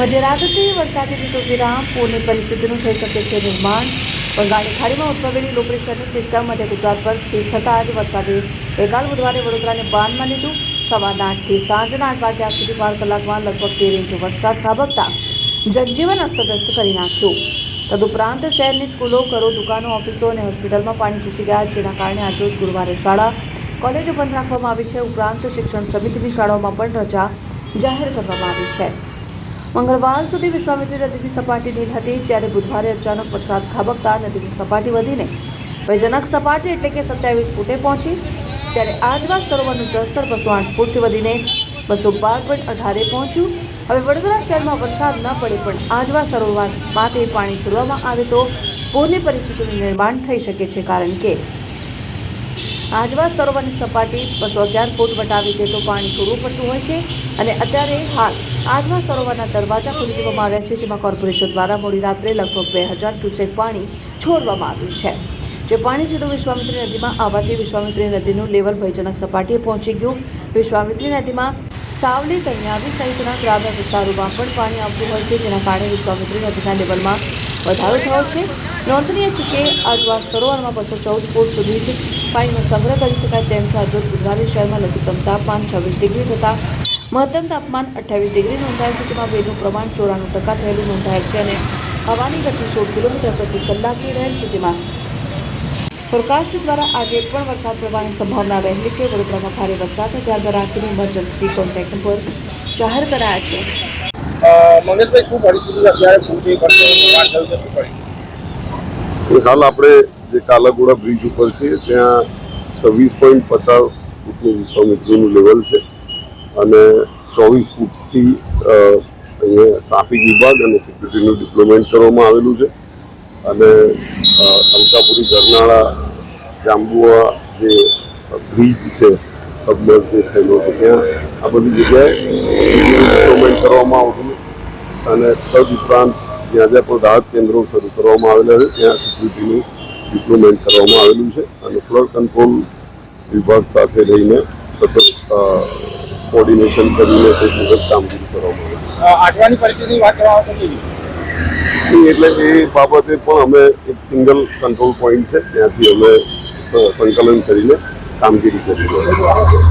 મધ્યરાત્રિથી વરસાદી ઋતુ વિરામ, પૂરની પરિસ્થિતિનું થઈ શકે છે નિર્માણ. બંગાળની ખાડીમાં ઉદ્ભવેલી લો પ્રેશરની સિસ્ટમ મધ્ય ગુજરાત પર સ્થિર થતાં જ વરસાદે ગઈકાલ બુધવારે વડોદરાને બાનમાં લીધું. સવારના આઠથી સાંજના આઠ વાગ્યા સુધી બાર કલાકમાં લગભગ તેર ઇંચ વરસાદ ખાબકતા જનજીવન અસ્તવ્યસ્ત કરી નાખ્યું. તદુપરાંત શહેરની સ્કૂલો, ઘરો, દુકાનો, ઓફિસો અને હોસ્પિટલમાં પાણી ઘૂસી ગયા, જેના કારણે આજરોજ ગુરુવારે શાળા, કોલેજો બંધ રાખવામાં આવી છે. ઉપરાંત શિક્ષણ સમિતિની શાળાઓમાં પણ રજા જાહેર કરવામાં આવી છે. મંગળવાર સુધી વિશ્વામિત્રી નદીની સપાટી નીલ હતી. જ્યારે બુધવારે અચાનક વરસાદ ખાબકતા નદીની સપાટી વધીને ભયજનક સપાટી એટલે કે સત્યાવીસ ફૂટે પહોંચી. જ્યારે આજવા સરોવરનું જળસ્તર બસો આઠ ફૂટથી વધીને બસો બાર પોઈન્ટ અઢારે પહોંચ્યું. હવે વડોદરા શહેરમાં વરસાદ ન પડે, પણ આજવા સરોવરમાંથી પાણી છોડવામાં આવે તો પૂરની પરિસ્થિતિનું નિર્માણ થઈ શકે છે, કારણ કે આજવા સરોવરની સપાટી બસો અગિયાર ફૂટ વટાવી દે તો પાણી છોડવું પડતું હોય છે અને અત્યારે હાલ આજવા સરોવરના દરવાજા ખોલી દેવામાં આવ્યા છે, જેમાં કોર્પોરેશન દ્વારા મોડી રાત્રે લગભગ બે હજાર ક્યુસેક પાણી છોડવામાં આવ્યું છે. જે પાણી સીધું વિશ્વામિત્રી નદીમાં આવવાથી વિશ્વામિત્રી નદીનું લેવલ ભયજનક સપાટીએ પહોંચી ગયું. વિશ્વામિત્રી નદીમાં સાવલી કન્યાવી સહિતના ગ્રામ્ય વિસ્તારોમાં પણ પાણી આવતું હોય છે, જેના કારણે વિશ્વામિત્રી નદીના લેવલમાં વધારો થયો છે. નોંધનીય છે કે આજવા સરોવરમાં બસો ચૌદ ફૂટ સુધી જ પાણીનો સંગ્રહ કરી શકાય તેમ છે જો બુધવારે શહેરમાં લઘુત્તમ તાપમાન છવ્વીસ ડિગ્રી તથા મહત્તમ તાપમાન અઠ્યાવીસ ડિગ્રી નોંધાયું છે, જેમાં ભેજનું પ્રમાણ ચોરાણું ટકા થયેલું નોંધાયેલ છે અને હવાની ગતિ સોળ કિલોમીટર પ્રતિ કલાકની રહેલ છે, જેમાં ફોરકાસ્ટ દ્વારા આજે પણ વરસાદ પડવાની સંભાવના રહેલી છે. વડોદરામાં ભારે વરસાદને ધ્યાનમાં રાખીને ઇમરજન્સી કોન્ટેક્ટ નંબર જાહેર કરાયા છે. મંગેશભાઈ શું પરિસ્થિતિ અત્યારે પૂરતી પડશે શું પરિસ્થિતિ હાલ આપણે જે કાલાગોડા બ્રિજ ઉપર છે, ત્યાં છવ્વીસ પોઈન્ટ પચાસ ફૂટનું વિશ્વામિત્રીનું લેવલ છે અને ચોવીસ ફૂટથી અહીંયા ટ્રાફિક વિભાગ અને સિક્યુરિટીનું ડિપ્લોમેન્ટ કરવામાં આવેલું છે. અને અલકાપુરી, ગરનાળા, જાંબુઆ જે બ્રિજ છે સબમર્જ જે થયેલો છે, ત્યાં આ બધી જગ્યાએ સિક્યુરિટીનું ડિપ્લોમેન્ટ કરવામાં આવતું અને તદ ઉપરાંત જ્યાં જ્યાં પણ રાહત કેન્દ્રો શરૂ કરવામાં આવેલા છે ત્યાં સિક્યુરિટીનું ડિપ્લોયમેન્ટ કરવામાં આવેલું છે અને ફ્લડ કંટ્રોલ વિભાગ સાથે રહીને સતત કોર્ડિનેશન કરીને તે મુજબ કામગીરી કરવામાં આવે અ, આટવાની પરિસ્થિતિની વાત કરવામાં આવે તો કેવી છે એટલે એ બાબતે પણ અમે એક સિંગલ કંટ્રોલ પોઈન્ટ છે ત્યાંથી અમે સંકલન કરીને કામગીરી કરી રહ્યા છીએ.